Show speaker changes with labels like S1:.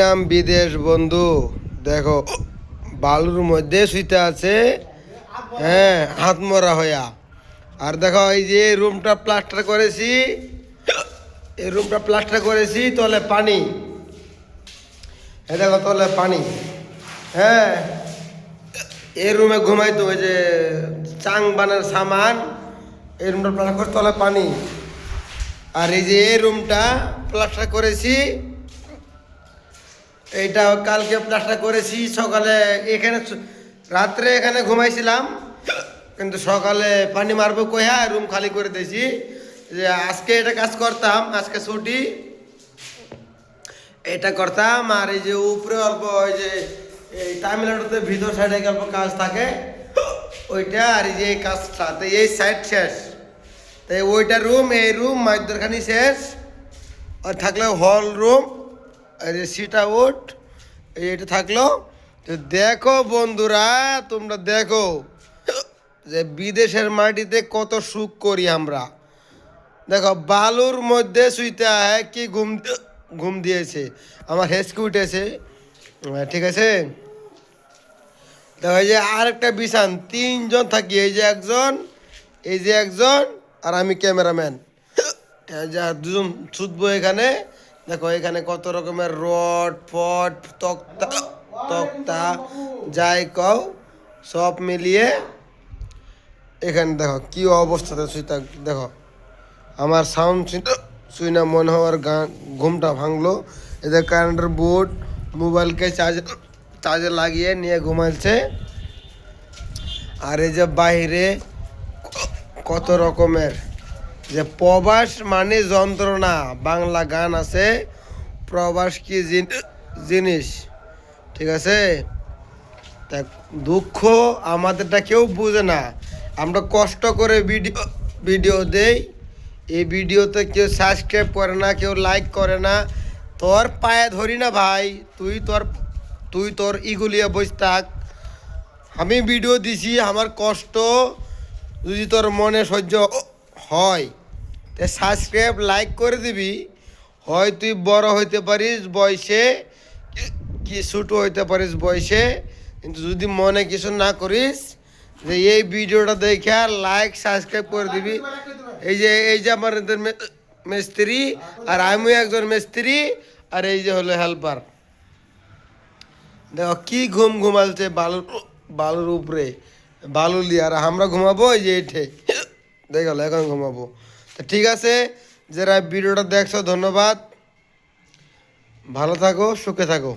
S1: নাম বিদেশ, বন্ধু। দেখো, বালুর মধ্যে শুইতে আছে হ্যাঁ হাত মরা হইয়া। আর দেখো, এই যে রুমটা প্লাস্টার করেছি, এই রুমটা প্লাস্টার করেছি, তলে পানি। দেখো, তলে পানি। হ্যাঁ এই রুমে ঘুমাইতো ওই যে চাং বানার সামান, এই রুমটা প্লাস্টার করে তলে পানি। আর এই যে এই রুমটা প্লাস্টার করেছি এইটা কালকে প্লাস্টার করেছি, সকালে এখানে রাত্রে এখানে ঘুমাইছিলাম, কিন্তু সকালে পানি মারবো কইয়া রুম খালি করে দিয়েছি। যে আজকে এটা কাজ করতাম, আজকে ছুটি। এটা করতাম, আর এই যে উপরে অল্প ওই যে, এই তামিলনাড়ুতে ভিতর সাইডে অল্প কাজ থাকে, ওইটা আর এই যে কাজটা, তো এই সাইড শেষ। তো ওইটা রুম এই রুম মাইদরখানি শেষ। আর থাকলে হল রুম এই সিট এই এটা থাকল। দেখো বন্ধুরা, তোমরা দেখো যে বিদেশের মাটিতে কত সুখ করি আমরা। দেখো, বালুর মধ্যে শুইতে হয়, কি ঘুম ঘুম দিয়েছে। আমার হেসকে উঠেছে। ঠিক আছে? দেখো, এই যে আরেকটা বিছান, তিনজন থাকি, এই যে একজন, এই যে একজন, আর আমি ক্যামেরাম্যান। যে আর দুজন ছুটবো এখানে। দেখো, এখানে কত রকমের রড ফট তক্তা তক্তা যাই কও সব মিলিয়ে এখানে দেখো, কি অবস্থাতে শুইতে দেখো। আমার সাউন্ড শুই না মনে হওয়ার গান, ঘুমটা ভাঙলো। এদের কারেন্টের বোর্ড মোবাইলকে চার্জ চার্জে লাগিয়ে নিয়ে ঘুমাচ্ছে আর এই যে বাইরে কত রকমের যে প্রবাস মানে যন্ত্রণা। বাংলা গান আছে, প্রবাস কি জিনিস। ঠিক আছে? তা দুঃখ আমাদেরটা কেউ বুঝে না। আমরা কষ্ট করে ভিডিও ভিডিও দেই। এই ভিডিওতে কেউ সাবস্ক্রাইব করে না, কেউ লাইক করে না। তোর পায়ে ধরি না ভাই, তুই তোর তুই তোর ইগুলিয়ে বসে থাক। আমি ভিডিও দিছি, আমার কষ্ট। যদি তোর মনে সহ্য হয়। তে সাবস্ক্রাইব লাইক করে দিবি। হয় তুই বড় হইতে পারিস বয়সে, কি- ছোটো হইতে পারিস বয়সে। কিন্তু যদি মনে কিছু না করিস, যে এই ভিডিওটা দেখে লাইক সাবস্ক্রাইব করে দিবি। এই যে এই যে আমার মিস্ত্রি, আর আমিও একজন মিস্ত্রি, আর এই যে হলো হেল্পার দেখো কি ঘুম ঘুমালছে বালুর বালুর উপরে। বালু লিয়ে, আর আমরা ঘুমাবো এই যে এঠে। দেখল এখন ঘুমাবো। তো ঠিক আছে যারা ভিডিওটা দেখছ ধন্যবাদ। ভালো থাকো সুখে থাকো।